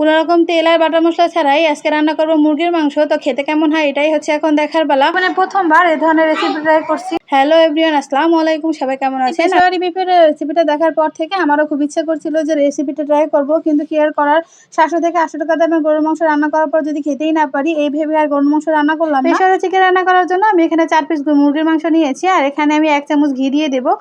কোনো রকম তেল আর বাটার মশলা ছাড়াই আজকে রান্না করব মুরগির মাংস। তো খেতে কেমন হয় এটাই হচ্ছে এখন দেখার বেলা। মানে প্রথমবার এই ধরনের রেসিপি ট্রাই করছি। হ্যালো এভরিওয়ান আসসালামু আলাইকুম। সবাই কেমন আছেন? সরি বিপের রেসিপিটা দেখার পর থেকে আমারও খুব ইচ্ছা করছিল যে রেসিপিটা ট্রাই করব কিন্তু কি আর করার? সাতশো থেকে আটশো টাকা দামের গরুর মাংস রান্না করার পর যদি খেতেই না পারি এই ভেবে আর গরুর মাংস রান্না করলাম প্রেশারে চিকেন রান্না করার জন্য আমি এখানে চার পিস মুরগির মাংস নিয়েছি আর এখানে আমি এক চামচ ঘি দিয়ে দেবো।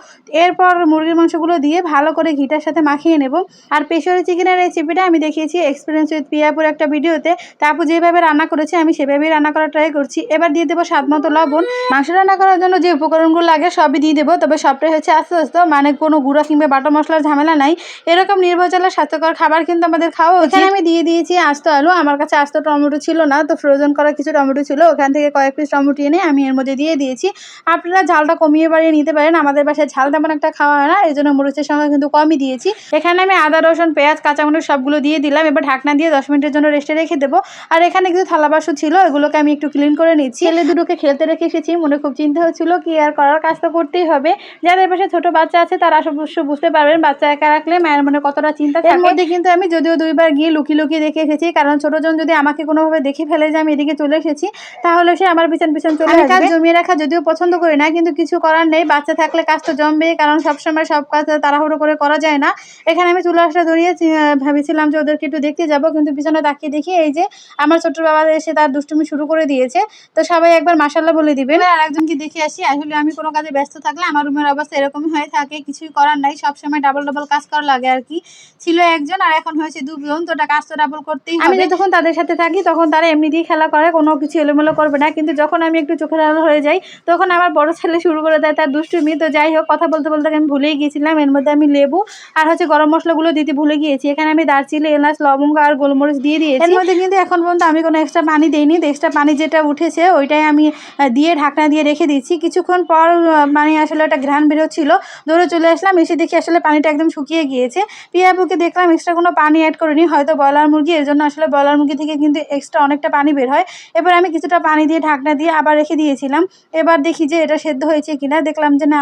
এরপর মুরগির মাংসগুলো দিয়ে ভালো করে ঘিটার সাথে মাখিয়ে নেব। আর প্রেশারে চিকেনের রেসিপিটা আমি দেখিয়েছি এক্সপিরিয়েন্স উইথ পিয়াপুর একটা ভিডিওতে। তারপর যেভাবে রান্না করেছি আমি সেভাবেই রান্না করার ট্রাই করছি। এবার দিয়ে দেবো স্বাদ মতো লবণ। মাংস রান্না করার জন্য যে উপকরণগুলো লাগে সবই দিয়ে দেবো। তবে সবটাই হচ্ছে আস্তে আস্তে মানে কোনো গুঁড়া কিংবা বাটা মশলার ঝামেলা নাই। এরকম নির্ভরচালের স্বাস্থ্যকর খাবার কিন্তু আমাদের খাওয়া ওখানে আমি দিয়ে দিয়েছি আস্ত আলু। আমার কাছে আস্ত টমেটো ছিল না তো ফ্রোজেন করা কিছু টমেটো ছিল। ওখান থেকে কয়েক পিস টমেটো এনে আমি এর মধ্যে দিয়ে দিয়েছি। আপনারা ঝালটা কমিয়ে বাড়িয়ে নিতে পারেন। আমাদের বাসায় ঝাল তেমন একটা খাওয়া হয় না এই জন্য মরিচের সঙ্গে কিন্তু কমই দিয়েছি। এখানে আমি আদা রসুন পেঁয়াজ কাঁচামরিচ সবগুলো দিয়ে দিলাম। এবার ঢাকনা দিয়ে দশ মিনিটের জন্য রেস্টে রেখে দেবো। আর এখানে কিছু থালা বাসন ছিল এগুলোকে আমি একটু ক্লিন করে নিচ্ছি। ছেলে দুটোকে খেলতে রেখে এসেছি মনে খুব চিন্তা হচ্ছিল কি আর করার কাজ তো করতেই হবে। যাদের পাশে ছোট বাচ্চা আছে তারা অবশ্য বুঝতে পারবেন বাচ্চা একা রাখলে মায়ের মনে কতটা চিন্তা এর মধ্যে কিন্তু আমি যদিও দুইবার গিয়ে লুকিয়ে লুকিয়ে দেখে এসেছি কারণ ছোটজন যদি আমাকে কোনোভাবে দেখে ফেলে যে আমি এদিকে চলে এসেছি তাহলে সে আমার পিছন পিছন চলে আসবে। কাজ জমিয়ে রাখা যদিও পছন্দ করি না কিন্তু কিছু করার নেই। বাচ্চা থাকলে কাজ তো জমবে কারণ সবসময় সব কাজ তাড়াহুড়ো করে করা যায় না। এখানে আমি চুলা আসটা ধরিয়ে ভেবেছিলাম যে ওদেরকে একটু দেখতে যাব কিন্তু পিছনে তাকিয়ে দেখি এই যে আমার ছোট বাবা এসে তার দুষ্টুমি শুরু করে দিয়েছে। তো সবাই একবার মাসাল্লাহ বলে দিবেন। আর একজনকে দেখে আসি আসলে আমি কোনো কাজে ব্যস্ত থাকলে আমার রুমের অবস্থা এরকমই হয়ে থাকে কিছুই করার নাই সবসময় ডাবল ডাবল কাজ করা লাগে আর কি। ছিল একজন আর এখন হয়েছে দুজন তো কাজ তো ডাবল করতেই আমি যখন তাদের সাথে থাকি তখন তারা এমনিতেই খেলা করে কোনো কিছু এলোমেলো করবে না। কিন্তু যখন আমি একটু চোখের আলো হয়ে যাই তখন আমার বড় ছেলে শুরু করে দেয় তার দুষ্টুমি। তো যাই হোক কথা বলতে বলতে আমি ভুলেই গিয়েছিলাম। এর মধ্যে আমি লেবু আর হচ্ছে গরম মশলাগুলো দিতে ভুলে গিয়েছি। এখানে আমি দারচিনি এলাচ লবঙ্গ আর গোলমরিচ দিয়ে দিয়েছি। এর মধ্যে কিন্তু এখন পর্যন্ত আমি কোনো এক্সট্রা পানি দিইনি। এক্সট্রা পানি যেটা উঠেছে ওইটাই আমি দিয়ে ঢাকনা দিয়ে রেখে দিচ্ছি কিছুক্ষণ পর মানে আসলে একটা ঘ্রাণ বেরোচ্ছিল। দৌড়ে চলে আসলাম, এসে দেখি আসলে পানিটা একদম শুকিয়ে গিয়েছে। পিয়াপুকে দেখলাম এক্সট্রা কোনো পানি অ্যাড করিনি, হয়তো ব্রয়লার মুরগি। এর জন্য আসলে ব্রয়লার মুরগি থেকে কিন্তু এক্সট্রা অনেকটা পানি বের হয়। এবার আমি কিছুটা পানি দিয়ে ঢাকনা দিয়ে আবার রেখে দিয়েছিলাম। এবার দেখি যে এটা সেদ্ধ হয়েছে কিনা। দেখলাম যে না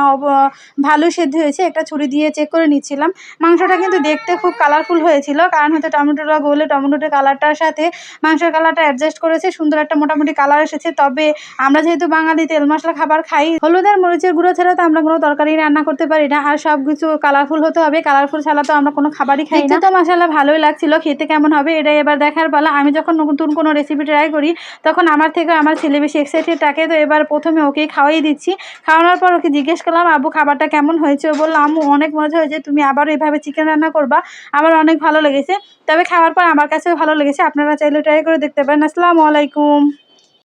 ভালোই সেদ্ধ হয়েছে। একটা ছুরি দিয়ে চেক করে নিচ্ছিলাম। মাংসটা কিন্তু দেখতে খুব কালারফুল হয়েছিল। কারণ হয়তো টমেটোটা গলে টমেটোটা কালারটার সাথে মাংসের কালারটা অ্যাডজাস্ট করেছে। সুন্দর একটা মোটামুটি কালার এসেছে। তবে আমরা যেহেতু বাঙালি তেল মশলা খাবার খাই হলুদ আর মরিচের গুঁড়ো ছাড়া তো আমরা কোনো তরকারি রান্না করতে পারি না। আর সব কিছু কালারফুল হতে হবে। কালারফুল ছাড়া তো আমরা কোনো খাবারই খাই না। তো মশালা ভালোই লাগছিল। খেতে কেমন হবে এটাই এবার দেখার পালা। আমি যখন নতুন কোনো রেসিপি ট্রাই করি, তখন আমার থেকে আমার ছেলে বেশি এক্সাইটেড থাকে। তো এবার প্রথমে ওকে খাওয়াই দিচ্ছি। খাওয়ানোর পর ওকে জিজ্ঞেস করলাম আবু খাবারটা কেমন হয়েছে? ও আম্মু, অনেক মজা হয়েছে। তুমি আবারও এভাবে চিকেন রান্না করবা? আমার অনেক ভালো লেগেছে। তবে খাওয়ার পর আমার কাছেও ভালো লেগেছে। আপনারা চাইলে ট্রাই করে দেখতে পারেন। আসসালামু আলাইকুম।